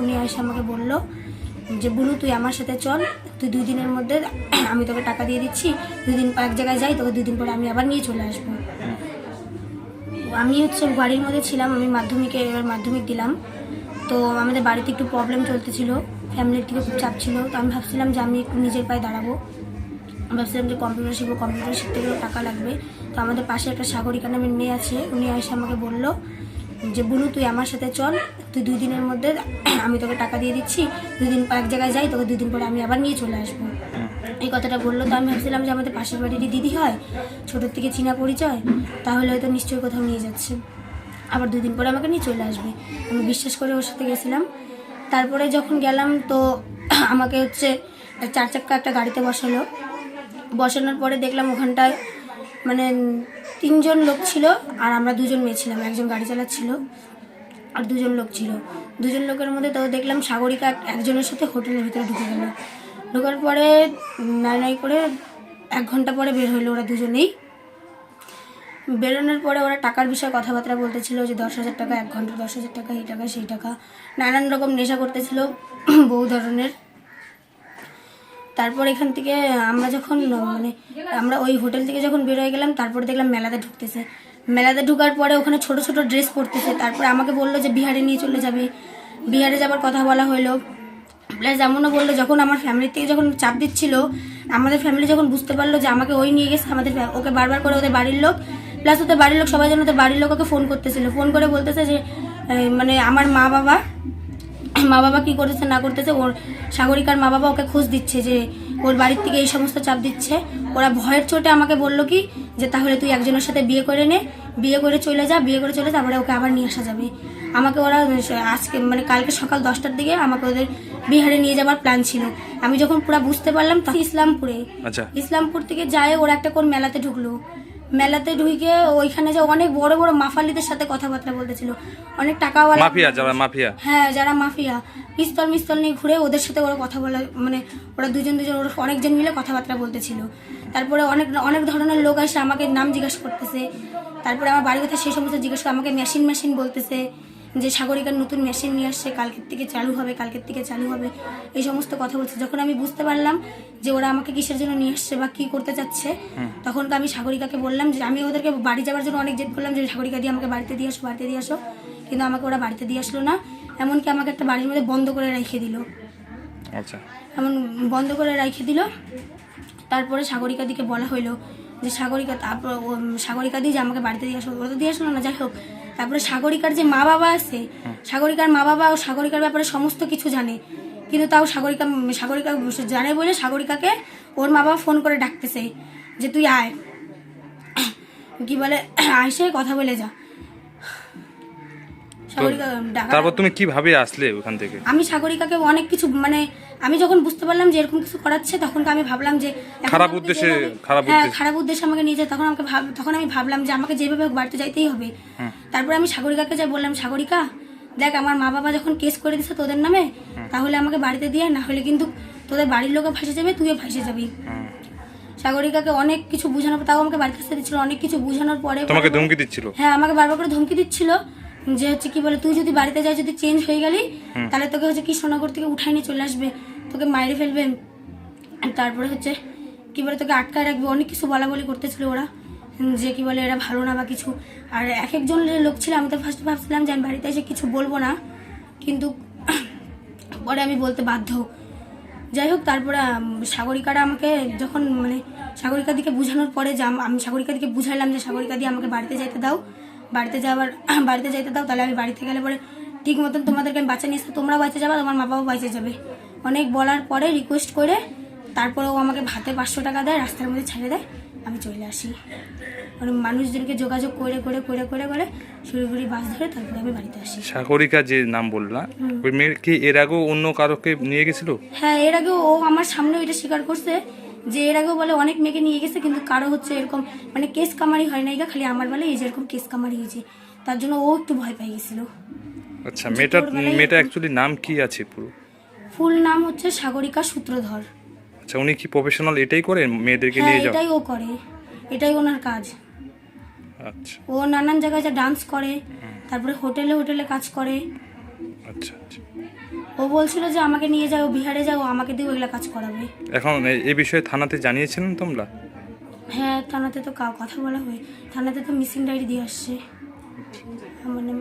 উনি এসে আমাকে বলল যে বুলু তুই আমার সাথে চল। তুই দুই দিনের মধ্যে আমি তোকে টাকা দিয়ে দিচ্ছি। দুই দিন এক জায়গায় যাই, তোকে দুই দিন পরে আমি আবার নিয়ে চলে আসব। আমি হচ্ছে বাড়ির মধ্যে ছিলাম, আমি মাধ্যমিকে, এবার মাধ্যমিক দিলাম। তো আমাদের বাড়িতে একটু প্রবলেম চলতেছিল ফ্যামিলির থেকে খুব চাপ ছিল। তো আমি ভাবছিলাম যে, আমি একটু নিজের পায়ে দাঁড়াবো। ভাবছিলাম যে কম্পিউটার শিখব কম্পিউটার শিখতে গেলেও টাকা লাগবে। তো আমাদের পাশে একটা সাগরিকা নামের মেয়ে আছে, উনি এসে আমাকে বলল যে, বুনু, তুই আমার সাথে চল, তুই দুই দিনের মধ্যে আমি তোকে টাকা দিয়ে দিচ্ছি, দুই দিন এক জায়গায় যাই, তোকে দুই দিন পরে আমি আবার নিয়ে চলে আসব। এই কথাটা বলল। তো আমি ভাবছিলাম যে, আমাদের পাশের বাড়িরই দিদি হয়, ছোটোর থেকে চীনা পরিচয়, তাহলে হয়তো নিশ্চয়ই কোথাও নিয়ে যাচ্ছে। আবার দুই দিন পরে আমাকে নিয়ে চলে আসবে। আমি বিশ্বাস করে ওর সাথে গেছিলাম। তারপরে যখন গেলাম, তো আমাকে হচ্ছে চার চাক্কা একটা গাড়িতে বসালো। বসানোর পরে দেখলাম ওখানটায় মানে তিনজন লোক ছিল আর আমরা দুজন মেয়ে ছিলাম, একজন গাড়ি চালাচ্ছিল আর দুজন লোক ছিল। দুজন লোকের মধ্যে তো দেখলাম সাগরিকা এক- একজনের সাথে হোটেলের ভিতরে ঢুকে গেল। ঢোকার পরে নাই নাই করে এক ঘণ্টা পরে বের হলো ওরা দুজনেই। বেরোনোর পরে ওরা টাকার বিষয়ে কথাবার্তা বলতেছিল যে দশ হাজার টাকা, এক ঘণ্টা দশ হাজার টাকা, এই টাকা, সেই টাকা। নানান রকম নেশা করতেছিল বহু ধরনের। তারপর এখান থেকে, আমরা যখন মানে আমরা ওই হোটেল থেকে যখন বের হয়ে গেলাম, তারপর দেখলাম মেলাতে ঢুকতেছে। মেলাতে ঢুকার পরে ওখানে ছোট ছোট ড্রেস পরতেছে। তারপরে আমাকে বলল যে, বিহারে নিয়ে চলে যাবে। বিহারে যাবার কথা বলা হলো প্লাস এমনও বলল, যখন আমার ফ্যামিলির থেকে যখন চাপ দিচ্ছিল, আমাদের ফ্যামিলি যখন বুঝতে পারল যে, আমাকে ওই নিয়ে গেছে, আমাদের ওকে বারবার করে ওদের বাড়ির লোক প্লাস ওদের বাড়ির লোক সবাই যেন ওদের বাড়ির লোক ওকে ফোন করতেছিল। ফোন করে বলতেছে যে মানে আমার মা বাবা মা বাবা কি করতেছে না করতেছে ওর সাগরিকার মা বাবা ওকে খোঁজ দিচ্ছে যে ওর বাড়ির থেকে এই সমস্ত চাপ দিচ্ছে। ওরা ভয়ের চোটে আমাকে বলল কি যে তাহলে তুই একজনের সাথে বিয়ে করে নে বিয়ে করে চলে যা বিয়ে করে চলে তারপরে ওকে আবার নিয়ে আসা যাবে। আমাকে ওরা আজকে মানে কালকে সকাল দশটার দিকে আমাকে ওদের বিহারে নিয়ে যাবার প্ল্যান ছিল। আমি যখন পুরো বুঝতে পারলাম তখন ইসলামপুরে। আচ্ছা। ইসলামপুর থেকে যায় ওরা একটা কোন মেলাতে ঢুকলো। মেলাতে ঢুকে ওইখানে যে অনেক বড় বড় মাফালিদের সাথে কথাবার্তা বলতেছিল। অনেক টাকাওয়ালা মাফিয়া যারা মাফিয়া। হ্যাঁ যারা মাফিয়া। পিস্তল মিস্তল নিয়ে ঘুরে ওদের সাথে ওরা কথা বলা মানে ওরা দুজন দুজন ওরা অনেকজন মিলে কথাবার্তা বলতেছিল। তারপরে অনেক অনেক ধরনের লোক আসে আমাকে নাম জিজ্ঞাসা করতেছে। তারপরে আমার বাড়ির কথা সেই সমস্ত জিজ্ঞাসা আমাকে মেশিন মেশিন বলতেছে। যে সাগরিকার নতুন মেশিন নিয়ে আসছে কালকের থেকে চালু হবে কালকের থেকে চালু হবে এই সমস্ত কথা বলছে। যখন আমি বুঝতে পারলাম যে ওরা আমাকে কিসের জন্য নিয়ে আসছে বা কি করতে চাচ্ছে তখন তো আমি সাগরিকাকে বললাম যে আমি ওদেরকে বাড়ি যাওয়ার জন্য অনেক জেদ করলাম যে সাগরিকা দিয়ে আমাকে বাড়িতে দিয়ে আসো বাড়িতে দিয়ে আসো। কিন্তু আমাকে ওরা বাড়িতে দিয়ে আসলো না। এমনকি আমাকে একটা বাড়ির মধ্যে বন্ধ করে রেখে দিল। আচ্ছা। এমন বন্ধ করে রেখে দিল। তারপরে সাগরিকা দিকে বলা হইল যে সাগরিকা, তারপর সাগরিকা দিয়ে যে আমাকে বাড়িতে দিয়ে আসলো, ওরা তো দিয়ে আসলো না, যাই হোক। তারপরে সাগরিকার যে মা বাবা আছে, সাগরিকার মা বাবা ও সাগরিকার ব্যাপারে সমস্ত কিছু জানে। কিন্তু তাও সাগরিকা সাগরিকা জানে বলে সাগরিকাকে ওর মা বাবা ফোন করে ডাকতেছে যে, তুই আয়। কি বলে আইসে কথা বলে যা। তারপর তুমি কীভাবে আসলে ওখান থেকে? আমি সাগরিকাকে অনেক কিছু মানে আমি যখন বুঝতে পারলাম যে এরকম কিছু করাচ্ছে তখন আমি ভাবলাম যে খারাপ উদ্দেশ্যে- খারাপ হ্যাঁ উদ্দেশ্যে। খারাপ উদ্দেশ্যে আমাকে নিয়ে যায় তখন আমাকে তখন আমি ভাবলাম যে আমাকে যেভাবে হোক বাড়িতে যাইতেই হবে। তারপরে আমি সাগরিকাকে যাই বললাম সাগরিকা দেখ আমার মা বাবা যখন কেস করে দিছে তোদের নামে তাহলে আমাকে বাড়িতে দিয়ে না হলে কিন্তু তোদের বাড়ির লোকে ফাঁসে যাবে তুইও ফাঁসে যাবি। সাগরিকাকে অনেক কিছু বোঝানোর পর- তাও আমাকে বাড়িতে আসতে দিচ্ছিল অনেক কিছু বোঝানোর পরে তোমাকে ধমকি দিচ্ছিল? হ্যাঁ আমাকে বারবার করে ধমকি দিচ্ছিল। যে হচ্ছে কি বলে তুই যদি বাড়িতে যাই যদি চেঞ্জ হয়ে গেলি তাহলে তোকে হচ্ছে কৃষ্ণনগর থেকে উঠাই নিয়ে চলে আসবে। তোকে মাইরে ফেলবে। তারপরে হচ্ছে কি বলে তোকে আটকায় রাখবে। অনেক কিছু বলা বলি করতেছিল ওরা। যে কি বলে এরা ভালো না বা কিছু। আর এক একজন লোক ছিল আমি তো ফার্স্টে ভাবছিলাম যে আমি বাড়িতে এসে কিছু বলব না। কিন্তু পরে আমি বলতে বাধ্য। যাই হোক তারপরে সাগরিকারা আমাকে যখন মানে সাগরিকা দিকে বোঝানোর পরে যে আমি সাগরিকা দিকে বুঝাইলাম যে সাগরিকা দিয়ে আমাকে বাড়িতে যাইতে দাও। বাড়িতে যাওয়ার বাড়িতে যাইতে দাও তাহলে আমি বাড়িতে গেলে পরে ঠিক মতন তোমাদেরকে আমি বাচ্চা নিয়ে তোমরা বাঁচে যাবে তোমার মা বাবা বাঁচে যাবে। অনেক বলার পরে রিকোয়েস্ট করে তারপরে ও আমাকে ভাতে পাঁচশো টাকা দেয় রাস্তার মধ্যে ছেড়ে দেয় আমি চলে আসি। মানে মানুষজনকে যোগাযোগ করে করে করে করে করে শিলিগুড়ি বাস ধরে তারপরে আমি বাড়িতে আসি। সাগরিকা যে নাম বললা ওই মেয়ে কি এর আগেও অন্য কারোকে নিয়ে গেছিল? হ্যাঁ এর আগেও ও আমার সামনে এটা স্বীকার করছে যে এর আগেও বলে অনেক মেয়েকে নিয়ে গেছে কিন্তু কারও হচ্ছে এরকম মানে কেস কামারি হয় গা, খালি আমার বলে এই যে এরকম কেস কামারি হয়েছে। তার জন্য ও একটু ভয় পেয়ে গেছিল। আচ্ছা মেয়েটার মেয়েটা অ্যাকচুয়ালি নাম কি আছে পুরো? ফুল নাম হচ্ছে সাগরিকা সূত্রধর। আচ্ছা উনি কি প্রফেশনাল এটাই করেন মেয়েদেরকে হ্যাঁ নিয়ে যাও এটাই ও করে এটাই ওনার কাজ। আচ্ছা। ও নানান জায়গায় যা ডান্স করে তারপরে হোটেলে হোটেলে কাজ করে। আচ্ছা আচ্ছা। ও বলছিল যে আমাকে নিয়ে যাও বিহারে যাও আমাকে দিয়ে ওইগুলো কাজ করাবে। এখন এ- এই বিষয়ে থানাতে জানিয়েছেন তোমরা? হ্যাঁ থানাতে তো কথা বলা হয় থানাতে তো মিসিং ডায়েরি দিয়ে আসছে। মানে